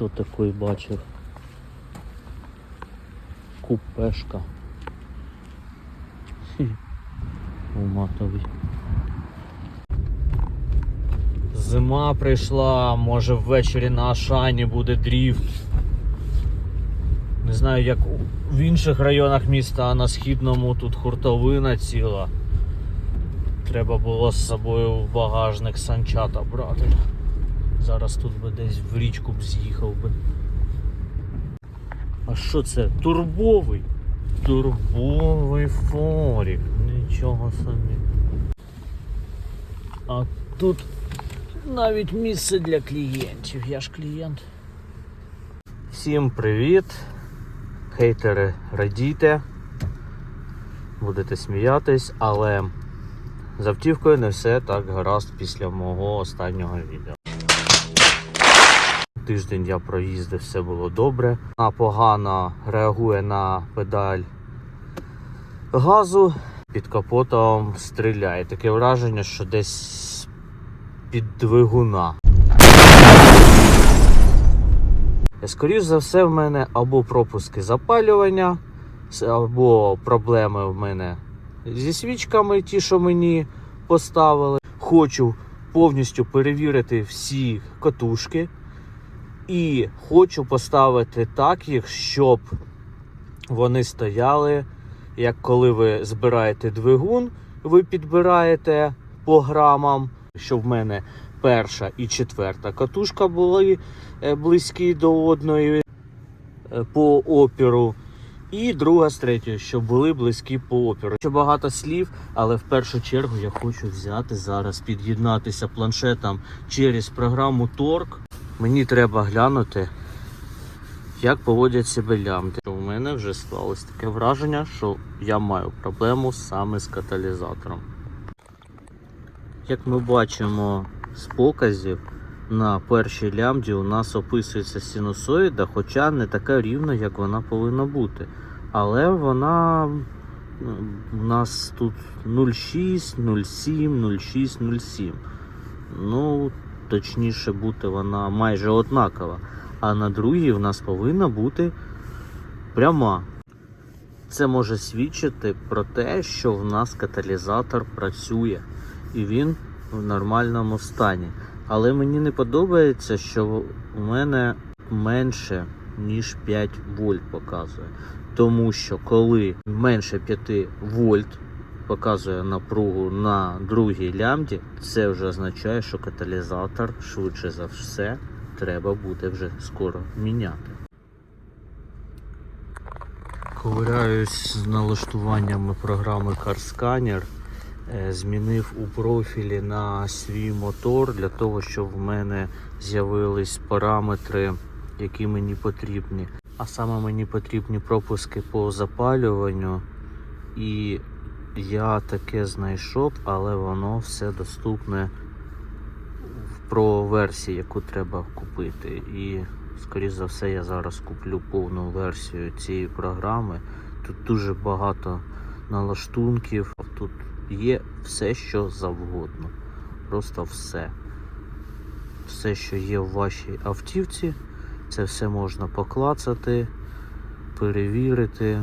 Хто такий бачив? Купешка. У матовій. Зима прийшла, може ввечері на Ашані буде дріфт. Не знаю, як в інших районах міста, а на східному тут хуртовина ціла. Треба було з собою в багажник санчата брати. Зараз тут би десь в річку б з'їхав би. А що це? Турбовий? Турбовий форік. Нічого собі. А тут навіть місце для клієнтів. Я ж клієнт. Всім привіт. Хейтери радійте. Будете сміятись, але з автівкою не все так гаразд після мого останнього відео. Тиждень я проїздив, все було добре. Вона погано реагує на педаль газу, під капотом стріляє. Таке враження, що десь під двигуна. Скоріше за все, в мене або пропуски запалювання, або проблеми в мене зі свічками, ті, що мені поставили. Хочу повністю перевірити всі катушки. І хочу поставити так їх, щоб вони стояли, як коли ви збираєте двигун, ви підбираєте по грамам, щоб в мене перша і четверта катушка були е, близькі до одної е, по опіру. І друга з третьою, щоб були близькі по опіру. Ще багато слів, але в першу чергу я хочу взяти зараз, під'єднатися планшетом через програму Torque. Мені треба глянути, як поводять себе лямки. У мене вже склалось таке враження, що я маю проблему саме з каталізатором. Як ми бачимо з показів, на першій лямді у нас описується синусоїда, хоча не така рівна, як вона повинна бути. Але вона у нас тут 0,6, 0,7, 0,6, 0,7. Ну, точніше бути, вона майже однакова. А на другій в нас повинна бути пряма. Це може свідчити про те, що в нас каталізатор працює і він в нормальному стані. Але мені не подобається, що у мене менше ніж 5 вольт показує. Тому що коли менше 5 вольт показує напругу на другій лямді, це вже означає, що каталізатор швидше за все треба буде вже скоро міняти. Ковиряюсь з налаштуваннями програми CarScanner. Е, Змінив у профілі на свій мотор для того, щоб в мене з'явились параметри, які мені потрібні. А саме мені потрібні пропуски по запалюванню. І я таке знайшов, але воно все доступне в про версії, яку треба купити. І, скоріш за все, я зараз куплю повну версію цієї програми. Тут дуже багато налаштунків. Тут є все, що завгодно. Просто все. Все, що є в вашій автівці, це все можна поклацати, перевірити.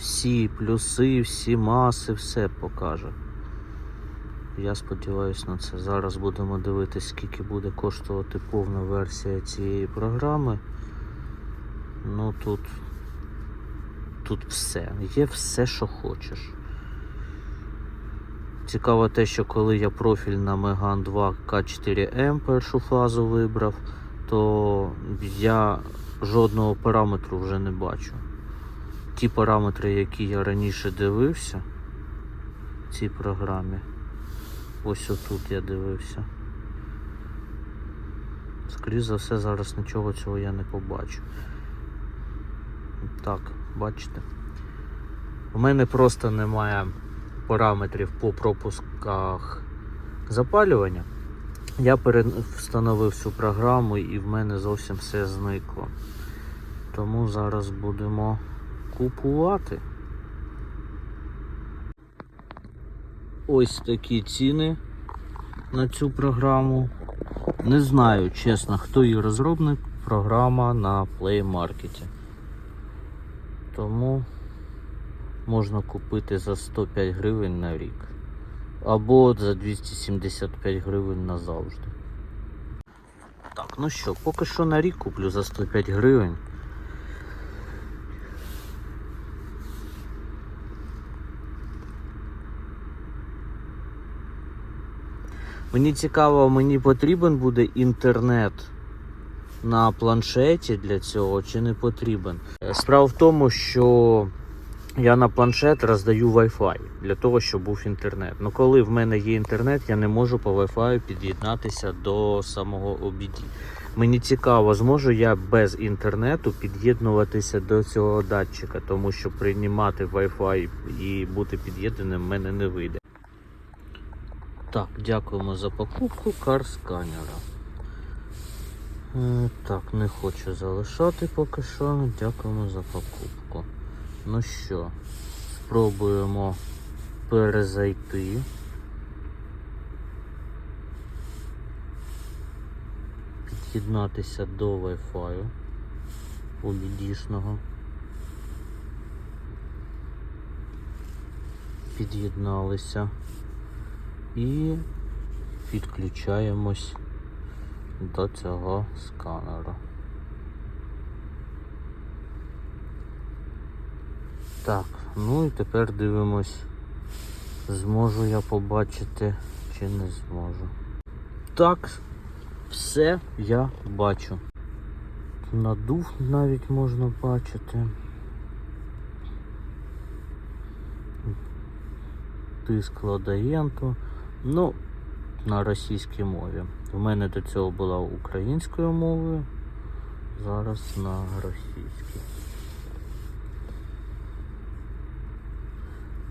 Всі плюси, всі маси, все покаже. Я сподіваюся на це. Зараз будемо дивитися, скільки буде коштувати повна версія цієї програми. Ну тут, тут все. Є все, що хочеш. Цікаво те, що коли я профіль на Megane 2 K4M першу фазу вибрав, то я жодного параметру вже не бачу. Ті параметри, які я раніше дивився в цій програмі, ось отут я дивився. Скоріше за все, зараз нічого цього я не побачу. Так, бачите. У мене просто немає параметрів по пропусках запалювання. Я встановив цю програму і в мене зовсім все зникло. Тому зараз будемо купувати. Ось такі ціни на цю програму. Не знаю, чесно, хто її розробник. Програма на Play Market. Тому можна купити за 105 гривень на рік. Або за 275 гривень назавжди. Так, ну що, поки що на рік куплю за 105 гривень. Мені цікаво, мені потрібен буде інтернет на планшеті для цього чи не потрібен. Справа в тому, що я на планшет роздаю Wi-Fi для того, щоб був інтернет. Ну коли в мене є інтернет, я не можу по Wi-Fi під'єднатися до самого OBD. Мені цікаво, зможу я без інтернету під'єднуватися до цього датчика, тому що приймати Wi-Fi і бути під'єднаним в мене не вийде. Так, дякуємо за покупку карсканера. Е, Так, не хочу залишати поки що. Дякуємо за покупку. Ну що, спробуємо перезайти. Під'єднатися до Wi-Fi улідішного. Під'єдналися і підключаємось до цього сканера. Так, ну і тепер дивимось, зможу я побачити чи не зможу. Так, все я бачу. Надув навіть можна бачити. Тиск ладаєнту. Ну, на російській мові. У мене до цього була українською мовою, зараз на російській.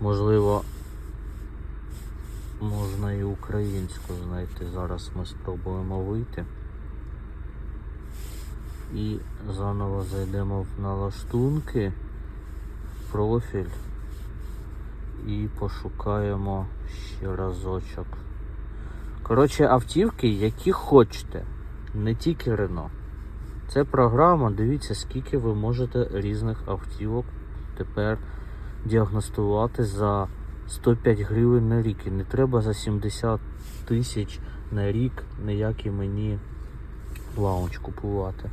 Можливо, можна і українську знайти. Зараз ми спробуємо вийти. І заново зайдемо в налаштунки, профіль і пошукаємо ще разочок. Коротше, автівки, які хочете, не тільки Рено. Це програма, дивіться, скільки ви можете різних автівок тепер діагностувати за 105 гривень на рік. І не треба за 70 тисяч на рік ніякий мені лаунч купувати.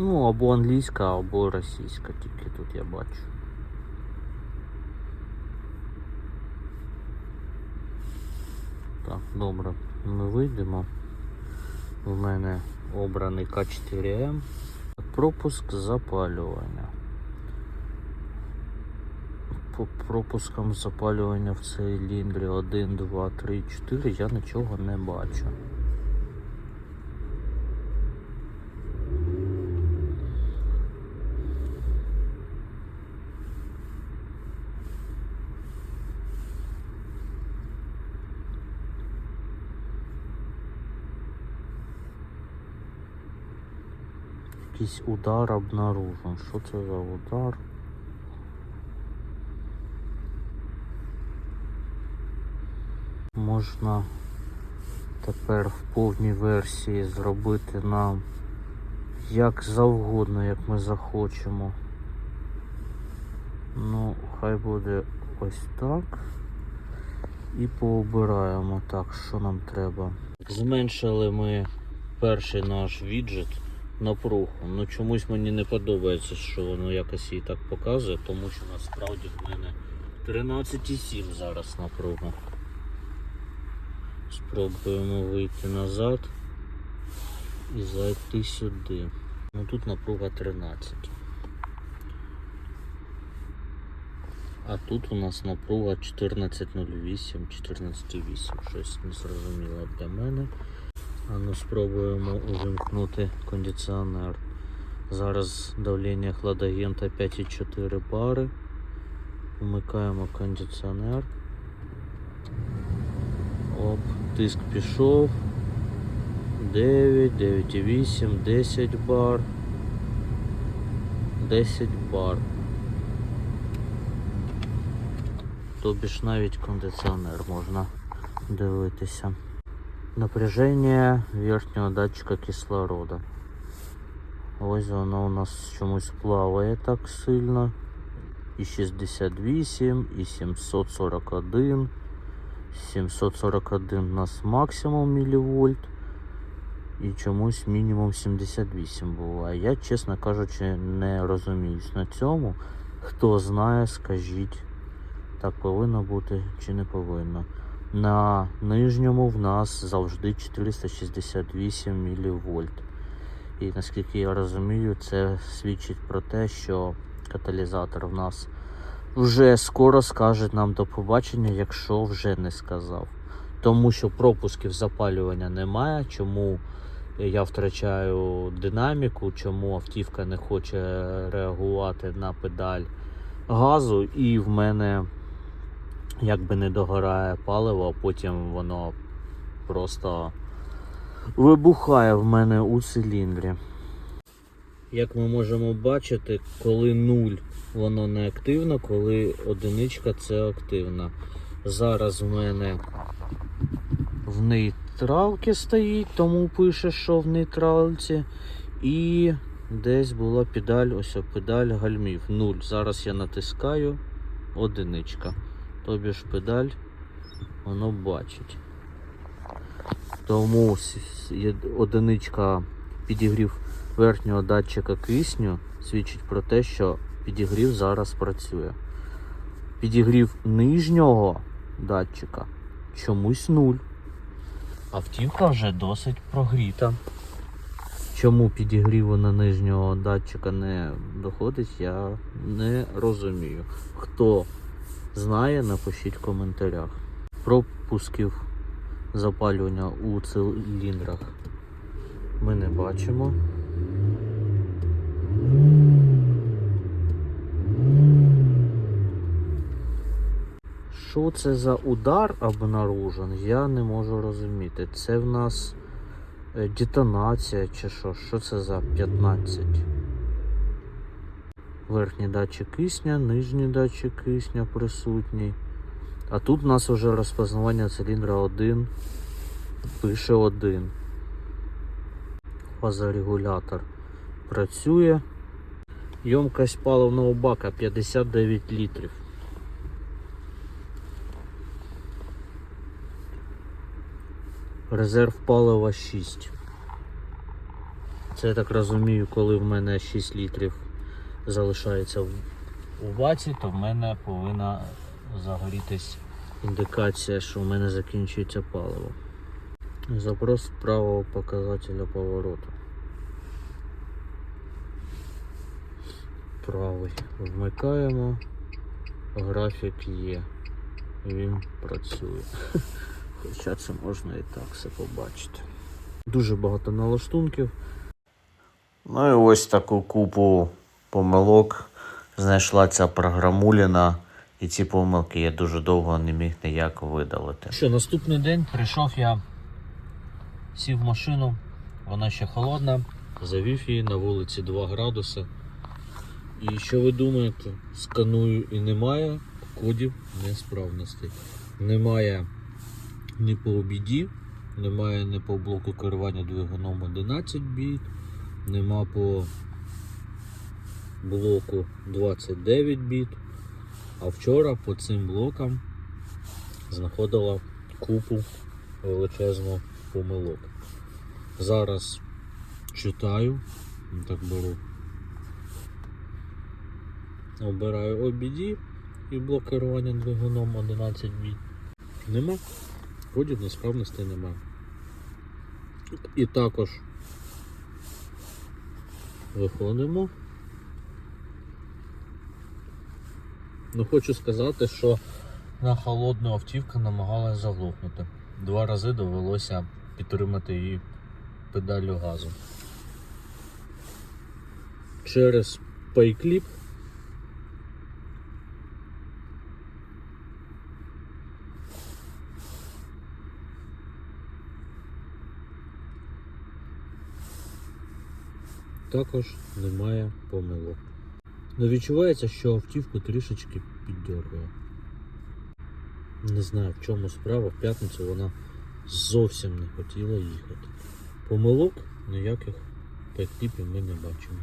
Ну, або англійська, або російська, тільки тут я бачу. Так, добре, ми вийдемо. У мене обраний К4М. Пропуск запалювання. По пропускам запалювання в циліндрі 1, 2, 3, 4 я нічого не бачу. Якийсь удар обнаружен. Що це за удар? Можна тепер в повній версії зробити нам як завгодно, як ми захочемо. Ну, хай буде ось так. І пообираємо так, що нам треба. Зменшили ми перший наш віджит напругу. Ну чомусь мені не подобається, що воно якось її так показує, тому що насправді в мене 13,7 зараз напруга. Спробуємо вийти назад і зайти сюди. Ну тут напруга 13. А тут у нас напруга 14.08, 14.8, щось незрозуміло для мене. Ну спробуємо увімкнути кондиціонер. Зараз давлення хладагента 5,4 бари. Вмикаємо кондиціонер. Оп, тиск пішов. 9, 9,8, 10 бар. 10 бар. Тобі ж навіть кондиціонер можна дивитися. Напряження верхнього датчика кислорода. Ось воно у нас чомусь плаває так сильно. І 68, і 741. 741 у нас максимум мілівольт. І чомусь мінімум 78 буває. Я, чесно кажучи, не розуміюсь на цьому. Хто знає, скажіть, так повинно бути чи не повинно. На нижньому в нас завжди 468 мілівольт. І наскільки я розумію, це свідчить про те, що каталізатор в нас вже скоро скаже нам до побачення, якщо вже не сказав. Тому що пропусків запалювання немає. Чому я втрачаю динаміку, чому автівка не хоче реагувати на педаль газу, і в мене якби не догорає паливо, а потім воно просто вибухає в мене у циліндрі. Як ми можемо бачити, коли нуль воно не активно, коли одиничка це активна. Зараз в мене в нейтралці стоїть, тому пише, що в нейтралці. І десь була педаль, ось педаль гальмів. Нуль. Зараз я натискаю одиничка. Тобі ж педаль воно бачить. Тому одиничка підігрів верхнього датчика кисню свідчить про те, що підігрів зараз працює. Підігрів нижнього датчика чомусь нуль. Автівка вже досить прогріта. Чому підігріву на нижнього датчика не доходить, я не розумію. Хто знає, напишіть в коментарях. Пропусків запалювання у циліндрах ми не бачимо. Що це за удар обнаружен, я не можу розуміти. Це в нас е, детонація чи що? Що це за 15? Верхній датчик кисня, нижній датчик кисня присутній. А тут у нас вже розпознавання циліндра 1. Пише 1. Фазорегулятор працює. Ємкость паливного бака 59 літрів. Резерв палива 6. Це я так розумію, коли в мене 6 літрів залишається у баці, то в мене повинна загорітись індикація, що в мене закінчується паливо. Запрос правого показателя повороту. Правий. Вмикаємо. Графік є. Він працює. Хоча це можна і так все побачити. Дуже багато налаштунків. Ну і ось таку купу помилок знайшла ця програмуліна. І ці помилки я дуже довго не міг ніяк видалити. Що, наступний день прийшов я, сів в машину, вона ще холодна, завів її на вулиці 2 градуси. І що ви думаєте? Сканую і немає кодів несправностей. Немає ні по обіді, немає ні по блоку керування двигуном 11 біт, нема по блоку 29 біт. А вчора по цим блокам знаходила купу величезну помилок. Зараз читаю, так беру. Обираю OBD і блок керування двигуном 11 біт. Нема. Кодів несправностей нема. І також виходимо. Ну Хочу сказати, що на холодну автівка намагалась заглохнути. Два рази довелося підтримати її педалю газу. Через пейкліп Також немає помилок. Ну відчувається, що автівку трішечки піддергує. Не знаю в чому справа, в п'ятницю вона зовсім не хотіла їхати. Помилок ніяких по ми не бачимо.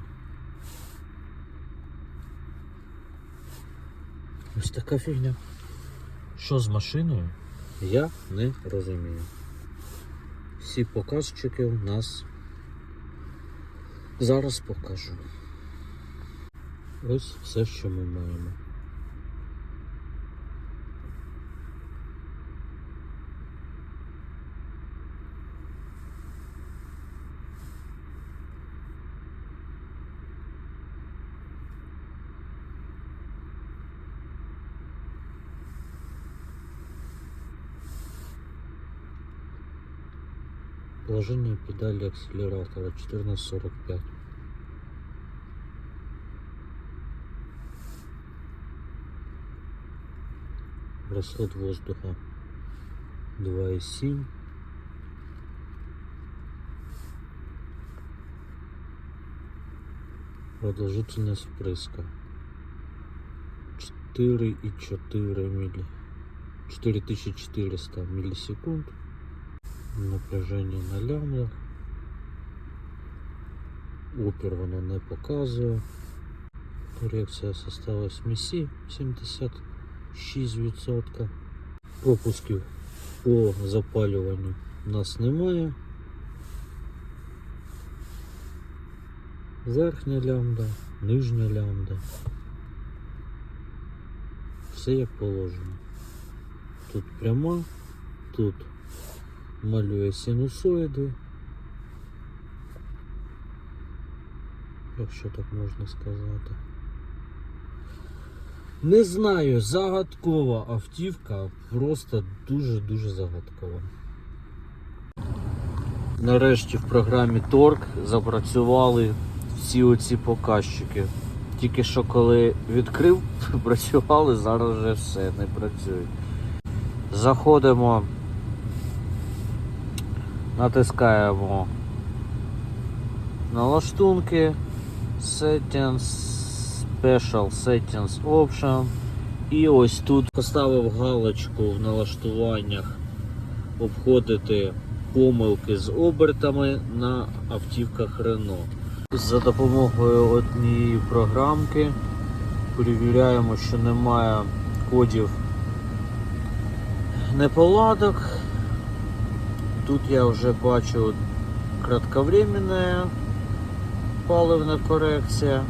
Ось така фігня. Що з машиною? Я не розумію. Всі показчики у нас зараз покажу. Ось все, що ми маємо. Положение педали акселератора 1445. Расход воздуха 2,7. Продолжительность впрыска 4,4 милли 4400 миллисекунд напряження на лямбдах. Опір воно не показує. Корекція составу смісі 76%. Пропусків по запалюванню у нас немає. Верхня лямбда, нижня лямбда. Все як положено. Тут пряма, тут малює синусоїди. Якщо так можна сказати. Не знаю, загадкова автівка, просто дуже-дуже загадкова. Нарешті в програмі Торг запрацювали всі оці показчики. Тільки що коли відкрив, працювали, зараз вже все, не працюють. Заходимо натискаємо налаштунки Settings, Special Settings Option. І ось тут поставив галочку в налаштуваннях обходити помилки з обертами на автівках Renault. За допомогою однієї програмки перевіряємо, що немає кодів неполадок. Тут я вже бачу кратковременная паливна корекція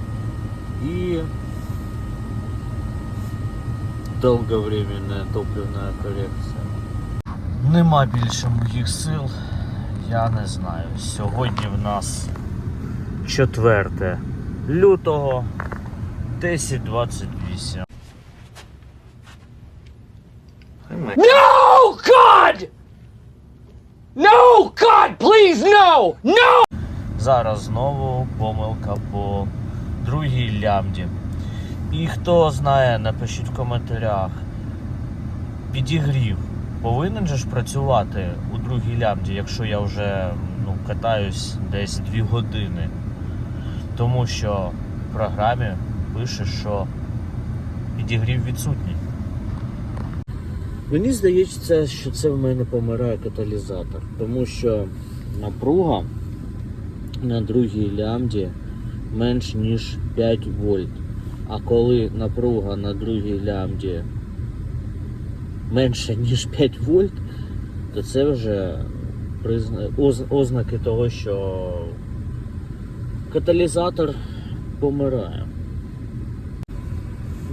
і довговременная топливна корекція. Нема більше моїх сил, я не знаю. Сьогодні в нас 4 лютого 10.28. No, God! No, God, please, no! No! Зараз знову помилка по другій лямді. І хто знає, напишіть в коментарях. Підігрів. Повинен же ж працювати у другій лямді, якщо я вже ну, катаюсь десь 2 години. Тому що в програмі пише, що підігрів відсутній. Мені здається, що це в мене помирає каталізатор, тому що напруга на другій лямді менш ніж 5 вольт. А коли напруга на другій лямді менше ніж 5 вольт, то це вже призна... оз... ознаки того, що каталізатор помирає.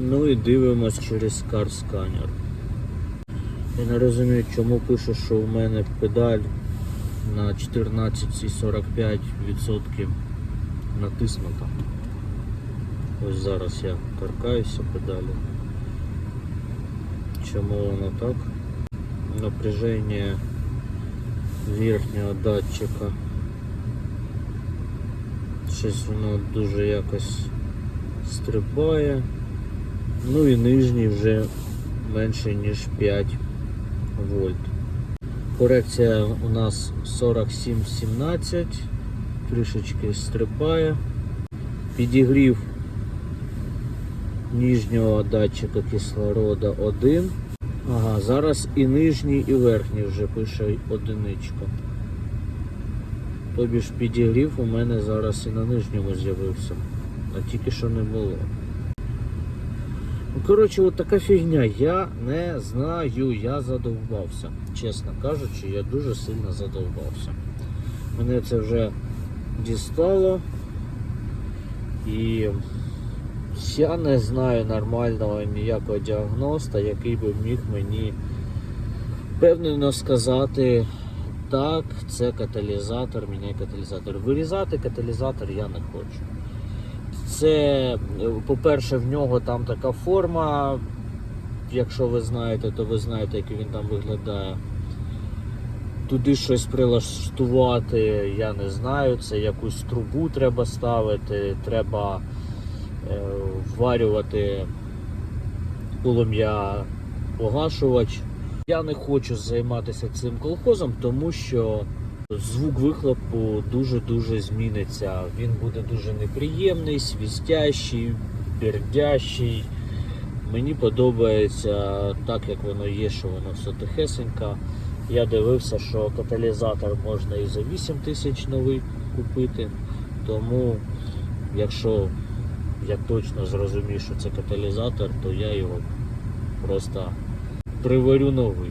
Ну і дивимось через Scanner. Я не розумію, чому пише, що у мене педаль на 14,45% натиснута. Ось зараз я торкаюся педалі. Чому воно так? Напряження верхнього датчика. Щось воно дуже якось стрибає. Ну і нижній вже менше ніж 5 вольт. Корекція у нас 47-17, трішечки стрибає. підігрів ніжнього датчика кислорода 1. Ага, зараз і нижній, і верхній вже пише одиничка. Тобі ж підігрів у мене зараз і на нижньому з'явився, а тільки що не було. Ну, коротше, от така фігня. Я не знаю, я задовбався. Чесно кажучи, я дуже сильно задовбався. Мене це вже дістало. І я не знаю нормального ніякого діагноста, який би міг мені впевнено сказати, так, це каталізатор, міняй каталізатор. Вирізати каталізатор я не хочу. Це, е, по-перше, в нього там така форма. Якщо ви знаєте, то ви знаєте, як він там виглядає. Туди щось прилаштувати, я не знаю. Це якусь трубу треба ставити, треба е, вварювати полум'я погашувач. Я не хочу займатися цим колхозом, тому що звук вихлопу дуже-дуже зміниться. Він буде дуже неприємний, свістящий, пердящий. Мені подобається так, як воно є, що воно все тихесенько. Я дивився, що каталізатор можна і за 8 тисяч новий купити. Тому, якщо я точно зрозумію, що це каталізатор, то я його просто приварю новий.